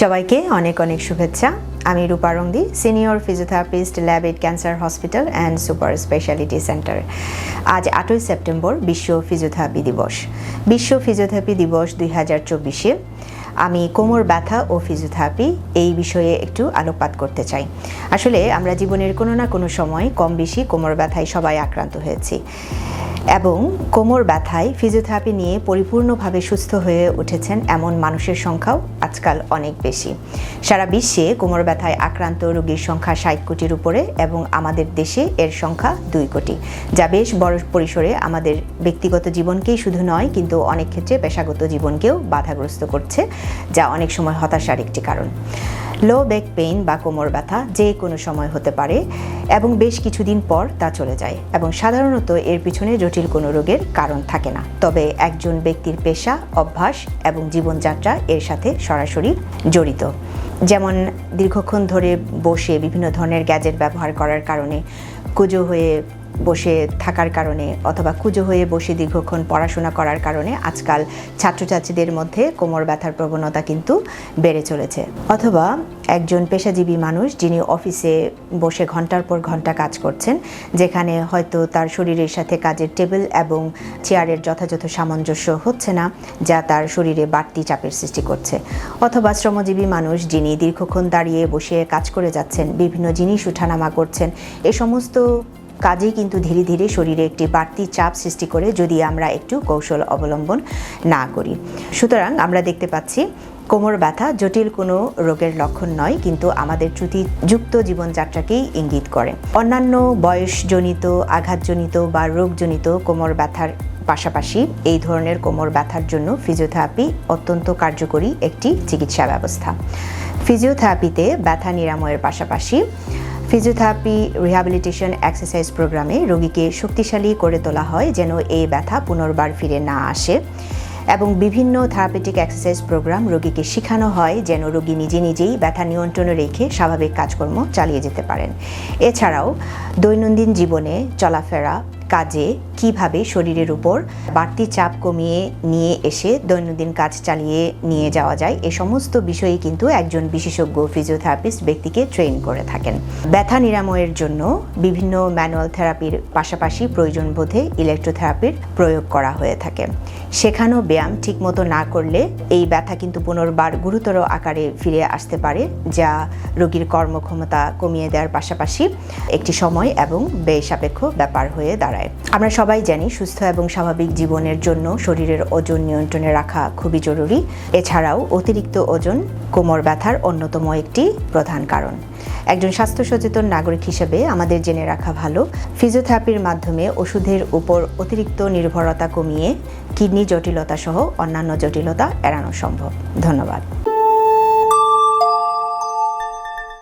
সবাইকে অনেক অনেক শুভেচ্ছা। আমি Rupa Rangi senior physiotherapist Labaid cancer hospital and super speciality centre. আজ আটই সেপ্টেম্বর, বিশ্ব ফিজিওথেরাপি দিবস। বিশ্ব ফিজিওথেরাপি দিবস দুই হাজার চব্বিশে। আমি কোমর ব্যথা ও ফিজিওথেরাপি এই বিষয়ে একটু আলোকপাত করতে চাই। আসলে আমরা জীবনের কোনো না কোনো সময় কম বেশি কোমর ব্যথায় সবাই আক্রান্ত হয়েছি। এবং কোমর ব্যথায় ফিজিওথেরাপি নিয়ে পরিপূর্ণভাবে সুস্থ হয়ে উঠেছেন এমন মানুষের সংখ্যাও আজকাল অনেক বেশি। সারা বিশ্বে কোমর ব্যথায় আক্রান্ত রোগীর সংখ্যা ষাট কোটির উপরে এবং আমাদের দেশে এর সংখ্যা দুই কোটি। যা বেশ বড় পরিসরে আমাদের ব্যক্তিগত জীবনকেই শুধু নয়, কিন্তু অনেক ক্ষেত্রে পেশাগত জীবনকেও বাধাগ্রস্ত করছে, যা অনেক সময় হতাশার একটি কারণ। লো ব্যাক পেইন বা কোমর ব্যথা যে কোনো সময় হতে পারে এবং বেশ কিছুদিন পর তা চলে যায় এবং সাধারণত এর পিছনে জটিল কোনো রোগের কারণ থাকে না। তবে একজন ব্যক্তির পেশা, অভ্যাস এবং জীবনযাত্রা এর সাথে সরাসরি জড়িত। যেমন দীর্ঘক্ষণ ধরে বসে বিভিন্ন ধরনের গ্যাজেট ব্যবহার করার কারণে, কুজো হয়ে বসে থাকার কারণে অথবা কুজো হয়ে বসে দীর্ঘক্ষণ পড়াশোনা করার কারণে আজকাল ছাত্রছাত্রীদের মধ্যে কোমর ব্যথার প্রবণতা কিন্তু বেড়ে চলেছে। অথবা একজন পেশাজীবী মানুষ যিনি অফিসে বসে ঘণ্টার পর ঘণ্টা কাজ করছেন, যেখানে হয়তো তার শরীরের সাথে কাজের টেবিল এবং চেয়ারের যথাযথ সামঞ্জস্য হচ্ছে না, যা তার শরীরে বাড়তি চাপের সৃষ্টি করছে। অথবা শ্রমজীবী মানুষ যিনি দীর্ঘক্ষণ দাঁড়িয়ে বসে কাজ করে যাচ্ছেন, বিভিন্ন জিনিস উঠানামা করছেন, এ সমস্ত কাজেই কিন্তু ধীরে ধীরে শরীরে একটি বাড়তি চাপ সৃষ্টি করে যদি আমরা একটু কৌশল অবলম্বন না করি। সুতরাং আমরা দেখতে পাচ্ছি, কোমর ব্যথা জটিল কোনো রোগের লক্ষণ নয়, কিন্তু আমাদের ত্রুটিযুক্ত জীবনযাত্রাকেই ইঙ্গিত করে। অন্যান্য বয়সজনিত, আঘাতজনিত বা রোগজনিত কোমর ব্যথার পাশাপাশি এই ধরনের কোমর ব্যথার জন্য ফিজিওথেরাপি অত্যন্ত কার্যকরী একটি চিকিৎসা ব্যবস্থা। ফিজিওথেরাপিতে ব্যথা নিরাময়ের পাশাপাশি ফিজিওথেরাপি, রিহ্যাবিলিটেশন এক্সারসাইজ প্রোগ্রামে রোগীকে শক্তিশালী করে তোলা হয় যেন এই ব্যথা পুনর্বার ফিরে না আসে এবং বিভিন্ন থেরাপিটিক এক্সারসাইজ প্রোগ্রাম রোগীকে শেখানো হয় যেন রোগী নিজে নিজেই ব্যথা নিয়ন্ত্রণে রেখে স্বাভাবিক কাজকর্ম চালিয়ে যেতে পারেন। এছাড়াও দৈনন্দিন জীবনে চলাফেরা কাজে কীভাবে শরীরের উপর বাড়তি চাপ কমিয়ে নিয়ে এসে দৈনন্দিন কাজ চালিয়ে নিয়ে যাওয়া যায়, এ সমস্ত বিষয়ে কিন্তু একজন বিশেষজ্ঞ ফিজিওথেরাপিস্ট ব্যক্তিকে ট্রেন করে থাকেন। ব্যথা নিরাময়ের জন্য বিভিন্ন ম্যানুয়াল থেরাপির পাশাপাশি প্রয়োজন বোধে ইলেকট্রোথেরাপির প্রয়োগ করা হয়ে থাকে। শেখানো ব্যায়াম ঠিকমতো না করলে এই ব্যথা কিন্তু পুনর্বার গুরুতর আকারে ফিরে আসতে পারে, যা রোগীর কর্মক্ষমতা কমিয়ে দেওয়ার পাশাপাশি একটি সময় এবং ব্যয় সাপেক্ষ ব্যাপার হয়ে দাঁড়ায়। আমরা সবাই জানি সুস্থ এবং স্বাভাবিক জীবনের জন্য শরীরের ওজন নিয়ন্ত্রণে রাখা খুবই জরুরি। এছাড়াও অতিরিক্ত ওজন কোমর ব্যথার অন্যতম একটি প্রধান কারণ। একজন স্বাস্থ্য সচেতন নাগরিক হিসেবে আমাদের জেনে রাখা ভালো। ফিজিওথেরাপির মাধ্যমে ওষুধের উপর অতিরিক্ত নির্ভরতা কমিয়ে কিডনি জটিলতা সহ অন্যান্য জটিলতা এড়ানো সম্ভব। ধন্যবাদ।